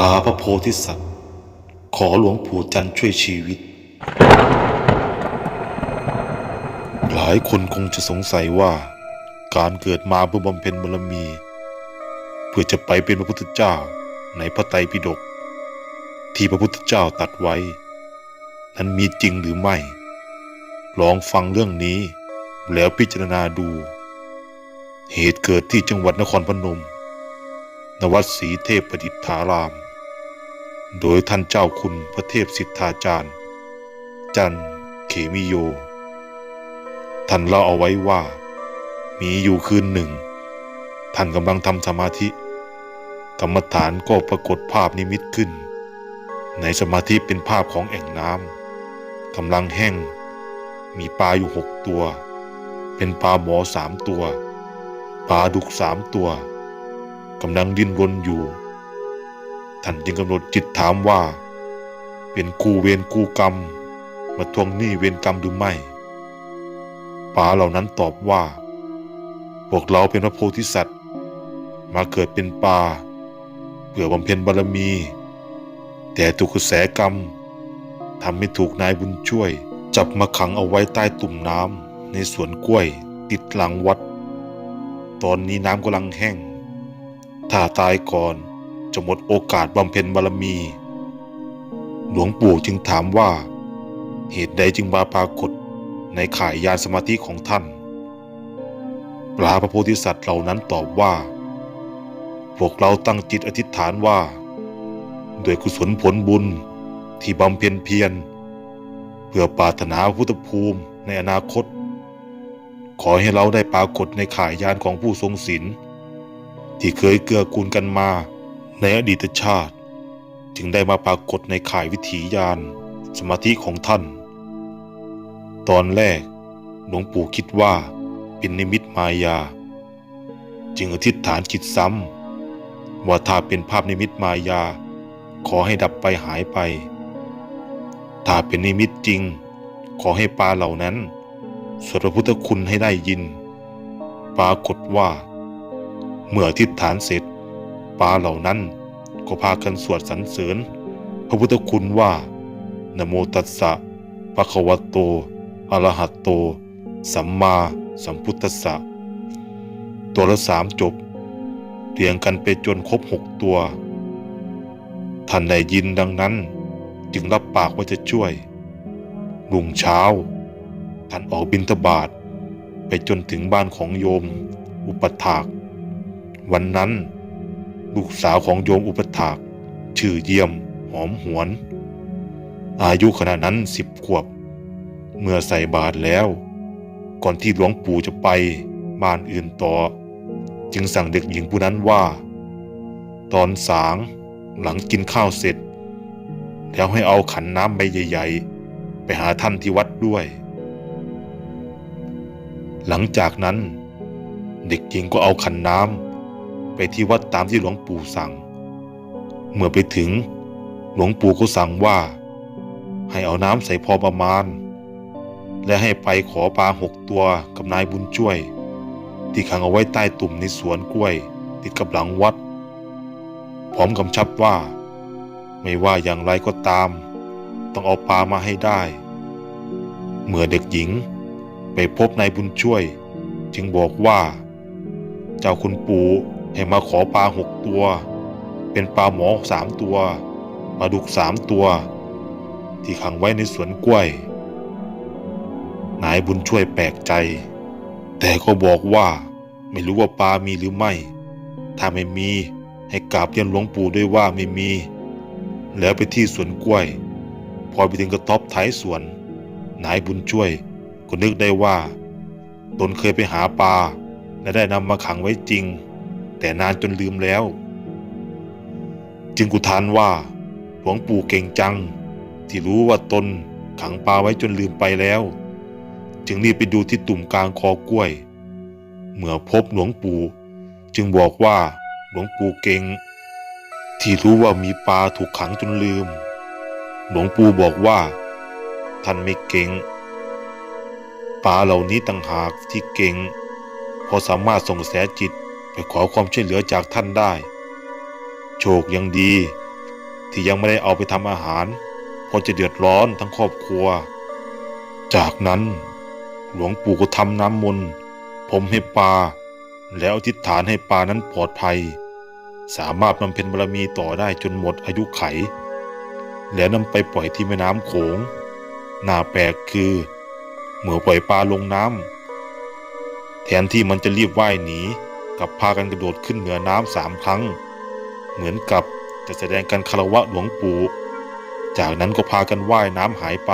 ลาพระโพธิสัตว์ ขอหลวงปู่จันช่วยชีวิต หลายคนคงจะสงสัยว่า การเกิดมาเพื่อบำเพ็ญบารมี เพื่อจะไปเป็นพระพุทธเจ้าในพระไตรปิฎกที่พระพุทธเจ้าตัดไว้ นั้นมีจริงหรือไม่ ลองฟังเรื่องนี้ แล้วพิจารณาดู เหตุเกิดที่จังหวัดนครพนม นวัดศรีเทพประดิษฐาราม โดยท่านเจ้าคุณพระเทพสิทธาจารย์ จันเขมิโย ท่านเล่าเอาไว้ว่า มีอยู่คืนหนึ่ง ท่านกำลังทำสมาธิ กรรมฐานก็ปรากฏภาพนิมิตขึ้น ในสมาธิเป็นภาพของแอ่งน้ำกำลังแห้ง มีปลาอยู่หกตัว เป็นปลาหมอสามตัว ปลาดุกสามตัวกำลังดิ้นรนอยู่ ท่านจึงกำหนดจิตถามว่า เป็นกูเวรกูกรรม มาทวงหนี้เวรกรรมหรือไม่ปลาเหล่านั้นตอบว่า พวกเราเป็นพระโพธิสัตว์ มาเกิดเป็นปลาเพื่อบำเพ็ญบารมี แต่ถูกกระแสกรรมทำให้ถูกนายบุญช่วย จับมาขังเอาไว้ใต้ตุ่มน้ำในสวนกล้วย ติดหลังวัด ตอนนี้น้ำกำลังแห้ง ถ้าตายก่อน จะหมดโอกาสบำเพ็ญบารมี หลวงปู่จึงถามว่า เหตุใดจึงมาปรากฏในข่ายยานสมาธิของท่าน ปลาพระโพธิสัตว์เหล่านั้นตอบว่า พวกเราตั้งจิตอธิษฐานว่า ด้วยกุศลผลบุญที่บำเพ็ญเพียร เพื่อปรารถนาพุทธภูมิในอนาคต ขอให้เราได้ปรากฏในข่ายยานของผู้ทรงศีลที่เคยเกื้อกูลกันมา ในอดีตชาติ จึงได้มาปรากฏในข่ายวิถียานสมาธิของท่าน ตอนแรกหลวงปู่คิดว่าเป็นนิมิตมายา จึงอธิษฐานจิตซ้ำว่าถ้าเป็นภาพนิมิตมายา ขอให้ดับไปหายไป ถ้าเป็นนิมิตจริง ขอให้ปลาเหล่านั้นสวดพระพุทธคุณให้ได้ยิน ปรากฏว่า เมื่ออธิษฐานเสร็จ ปาเหล่านั้น ก็พากันสวดสรรเสริญ พระพุทธคุณว่านโมตัสสะปะคะวะโตอะระหะโต สัมมาสัมพุทธัสสะตัวละสามจบเรียงกันไปจนครบหกตัว ท่านได้ยินดังนั้น จึงรับปากว่าจะช่วยรุ่งเช้า ท่านออกบิณฑบาตไปจนถึงบ้านของโยม อุปถาก วันนั้น ลูกสาวของโยมอุปถากชื่อเยี่ยมหอมหวน อายุขณะนั้นสิบขวบ เมื่อใส่บาตรแล้ว ก่อนที่หลวงปู่จะไปบ้านอื่นต่อ จึงสั่งเด็กหญิงผู้นั้นว่า ตอนสางหลังกินข้าวเสร็จ แล้วให้เอาขันน้ำใบใหญ่ ๆ ไปหาท่านที่วัดด้วย หลังจากนั้น เด็กหญิงก็เอาขันน้ำ ไปที่วัดตามที่หลวงปู่สั่ง เมื่อไปถึง หลวงปู่ก็สั่งว่า ให้เอาน้ำใส่พอประมาณ และให้ไปขอปลาหกตัวกับนายบุญช่วย ที่ขังเอาไว้ใต้ตุ่มในสวนกล้วย ติดกับหลังวัด พร้อมกำชับว่า ไม่ว่าอย่างไรก็ตาม ต้องเอาปลามาให้ได้ เมื่อเด็กหญิงไปพบนายบุญช่วย จึงบอกว่า เจ้าคุณปู่ ให้มาขอปลาหกตัว เป็นปลาหมอสามตัว ปลาดุกสามตัว ที่ขังไว้ในสวนกล้วย นายบุญช่วยแปลกใจ แต่ก็บอกว่าไม่รู้ว่าปลามีหรือไม่ ถ้าไม่มีให้กราบเรียนหลวงปู่ด้วยว่าไม่มี แล้วไปที่สวนกล้วย พอไปถึงกระต๊อบท้ายสวน นายบุญช่วยก็นึกได้ว่า ตนเคยไปหาปลาและได้นำมาขังไว้จริง แต่นานจนลืมแล้ว จึงกุทานว่า หลวงปู่เก่งจัง ที่รู้ว่าตนขังปลาไว้จนลืมไปแล้ว จึงรีบไปดูที่ตุ่มกลางคอกล้วย เมื่อพบหลวงปู่ จึงบอกว่า หลวงปู่เก่ง ที่รู้ว่ามีปลาถูกขังจนลืม หลวงปู่บอกว่า ท่านไม่เก่งปลาเหล่านี้ต่างหากที่เก่งพอสามารถส่งแสจิต ไปขอความช่วยเหลือจากท่านได้ โชคยังดี ที่ยังไม่ได้เอาไปทำอาหารเพราะจะเดือดร้อนทั้งครอบครัว จากนั้น หลวงปู่ก็ทำน้ำมนต์ผมให้ปลาแล้วอธิษฐานให้ปลานั้นปลอดภัย สามารถบำเพ็ญบารมีต่อได้จนหมดอายุไข แล้วนำไปปล่อยที่แม่น้ำโขงน่าแปลกคือเมื่อปล่อยปลาลงน้ำแทนที่มันจะรีบว่ายหนี กับพากันกระโดดขึ้นเหนือน้ำสามครั้ง เหมือนกับจะแสดงการคารวะหลวงปู่ จากนั้นก็พากันว่ายน้ำหายไป